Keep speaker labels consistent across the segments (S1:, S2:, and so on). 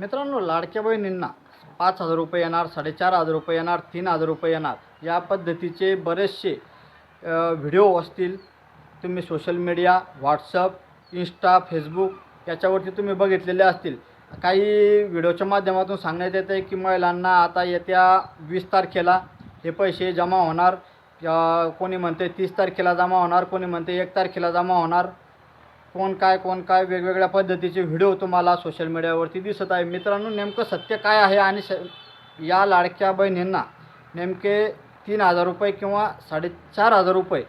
S1: मित्रांनो लाडक्या बहिणींना पाच हजार रुपये येणार साडेचार हजार रुपये येणार तीन हजार रुपये येणार. या पद्धतीचे बरेचसे व्हिडिओ असतील. तुम्ही social media WhatsApp insta Facebook याच्यावरती तुम्ही बघितलेले असतील. काही व्हिडिओच्या माध्यमातून सांगण्यात येतं आहे की महिलांना आता येत्या वीस तारखेला हे पैसे जमा होणार. कोणी म्हणते तीस तारखेला जमा होणार कोणी म्हणते एक तारखेला जमा होणार. कोण काय कोण काय वेगवेगळ्या पद्धतीचे व्हिडिओ तुम्हाला सोशल मीडियावरती दिसत आहे. मित्रांनो नेमकं सत्य काय आहे आणि श या लाडक्या बहिणींना नेमके तीन हजार रुपये किंवा साडेचार हजार रुपये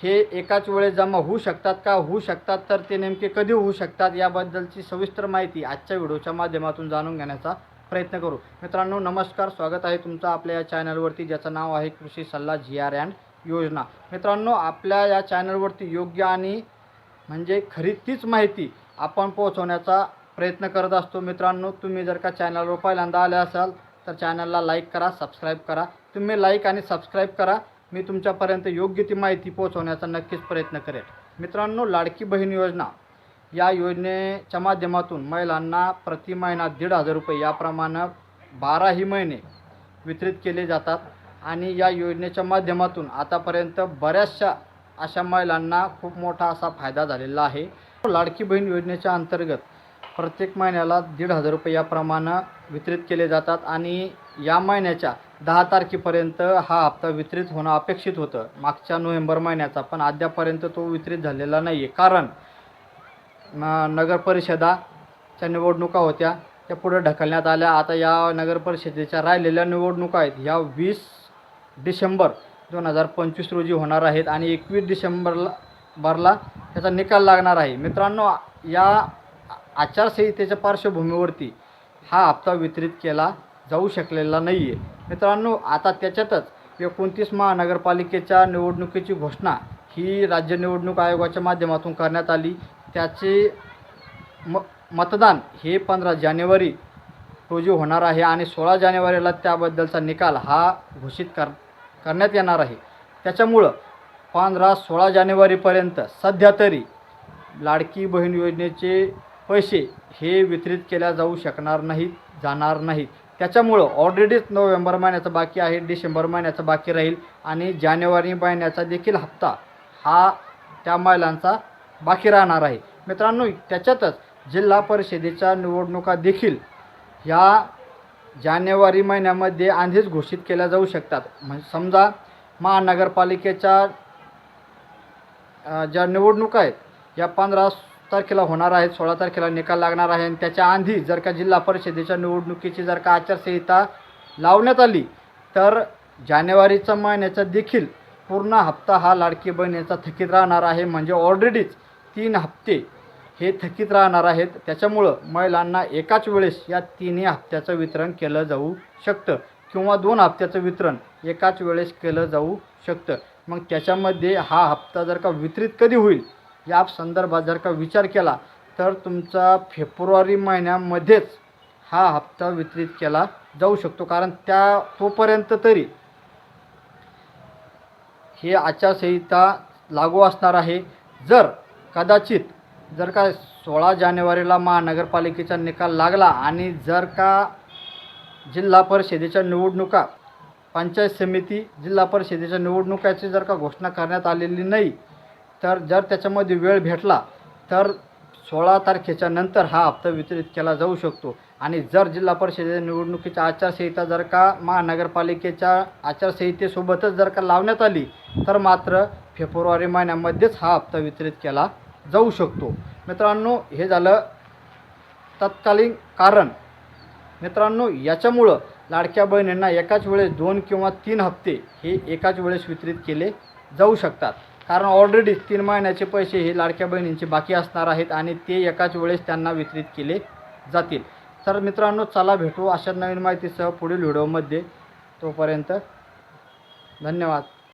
S1: हे एकाच वेळेस जमा होऊ शकतात का? होऊ शकतात तर ते नेमके कधी होऊ शकतात याबद्दलची सविस्तर माहिती आजच्या व्हिडिओच्या माध्यमातून जाणून घेण्याचा प्रयत्न करू. मित्रांनो नमस्कार. स्वागत आहे तुमचं आपल्या या चॅनलवरती ज्याचं नाव आहे कृषी सल्ला जी आर अँड योजना. मित्रांनो आपल्या या चॅनलवरती योग्य आणि म्हणजे खरी तीच माहिती आपण पोहोचवण्याचा प्रयत्न करत असतो. मित्रांनो तुम्ही जर का चॅनलवर पहिल्यांदा आले असाल तर चॅनलला लाईक करा सबस्क्राईब करा. तुम्ही लाईक आणि सबस्क्राईब करा. मी तुमच्यापर्यंत योग्य ती माहिती पोहोचवण्याचा नक्कीच प्रयत्न करेन मित्रांनो लाडकी बहीण योजना. या योजनेच्या माध्यमातून महिलांना प्रति महिना दीड हजार रुपये याप्रमाणे बाराही महिने वितरित केले जातात. आणि या योजनेच्या माध्यमातून आतापर्यंत बऱ्याचशा अशा महिलांना खूप मोठा असा फायदा झालेला आहे. लाडकी बहीण योजनेच्या अंतर्गत प्रत्येक महिन्याला दीड हजार रुपये याप्रमाणे वितरित केले जातात आणि या महिन्याच्या दहा तारखेपर्यंत हा हप्ता वितरित होणं अपेक्षित होतं. मागच्या नोव्हेंबर महिन्याचा पण अद्यापर्यंत तो वितरित झालेला नाही आहे कारण न- नगर परिषदाच्या निवडणुका होत्या त्या पुढे ढकलण्यात आल्या. आता या नगर परिषदेच्या राहिलेल्या निवडणुका आहेत. ह्या वीस डिसेंबर दोन हजार पंचवीस रोजी होणार आहेत आणि एकवीस डिसेंबरला भरला त्याचा निकाल लागणार आहे. मित्रांनो या आचारसंहितेच्या पार्श्वभूमीवरती हा हप्ता वितरित केला जाऊ शकलेला नाही आहे मित्रांनो आता त्याच्यातच एकोणतीस महानगरपालिकेच्या निवडणुकीची घोषणा ही राज्य निवडणूक आयोगाच्या माध्यमातून करण्यात आली. त्याचे म मतदान हे पंधरा जानेवारी रोजी होणार आहे आणि सोळा जानेवारीला त्याबद्दलचा निकाल हा घोषित कर करण्यात येणार आहे. त्याच्यामुळं पंधरा सोळा जानेवारीपर्यंत सध्या तरी लाडकी बहीण योजनेचे पैसे हे वितरित केल्या जाऊ शकणार नाहीत जाणार नाहीत. त्याच्यामुळं ऑलरेडीच नोव्हेंबर महिन्याचं बाकी आहे डिसेंबर महिन्याचं बाकी राहील आणि जानेवारी महिन्याचा देखील हप्ता हा त्या महिलांचा बाकी राहणार आहे. मित्रांनो त्याच्यातच जिल्हा परिषदेच्या निवडणुका देखील ह्या जानेवारी महिन्यामध्ये आधीच घोषित केल्या जाऊ शकतात. म्हणजे समजा महानगरपालिकेच्या ज्या निवडणुका आहेत या पंधरा तारखेला होणार आहेत सोळा तारखेला निकाल लागणार आहे आणि त्याच्या आधी जर का जिल्हा परिषदेच्या निवडणुकीची जर का आचारसंहिता लावण्यात आली तर जानेवारीचा महिन्याचा देखील पूर्ण हप्ता हा लाडकी बहिणीचा थकीत राहणार आहे. म्हणजे ऑलरेडीच तीन हप्ते हे थकीत राहणार आहेत. त्याच्यामुळं महिलांना एकाच वेळेस या तिन्ही हप्त्याचं वितरण केलं जाऊ शकतं किंवा दोन हप्त्याचं वितरण एकाच वेळेस केलं जाऊ शकतं. मग त्याच्यामध्ये हा हप्ता जर का वितरित कधी होईल या संदर्भात जर का विचार केला तर तुमचा फेब्रुवारी महिन्यामध्येच हा हप्ता वितरित केला जाऊ शकतो. कारण त्या तोपर्यंत तरी हे आचारसंहिता लागू असणार आहे. जर कदाचित जर का सोळा जानेवारीला महानगरपालिकेचा निकाल लागला आणि जर का जिल्हा परिषदेच्या निवडणुका पंचायत समिती जिल्हा परिषदेच्या निवडणुकाची जर का घोषणा करण्यात आलेली नाही तर जर त्याच्यामध्ये वेळ भेटला तर सोळा तारखेच्या नंतर हा हप्ता वितरित केला जाऊ शकतो. आणि जर जिल्हा परिषदेच्या निवडणुकीच्या आचारसंहिता जर का महानगरपालिकेच्या आचारसंहितेसोबतच जर का लावण्यात आली तर मात्र फेब्रुवारी महिन्यामध्येच हा हप्ता वितरित केला जाऊ शकतो. मित्रांनो हे झालं तत्कालीन कारण. मित्रांनो याच्यामुळं लाडक्या बहिणींना एकाच वेळेस दोन किंवा तीन हप्ते हे एकाच वेळेस वितरित केले जाऊ शकतात. कारण ऑलरेडी तीन महिन्याचे पैसे हे लाडक्या बहिणींचे बाकी असणार आहेत आणि ते एकाच वेळेस त्यांना वितरित केले जातील. तर मित्रांनो चला भेटू अशा नवीन माहितीसह पुढील व्हिडिओमध्ये. तोपर्यंत धन्यवाद.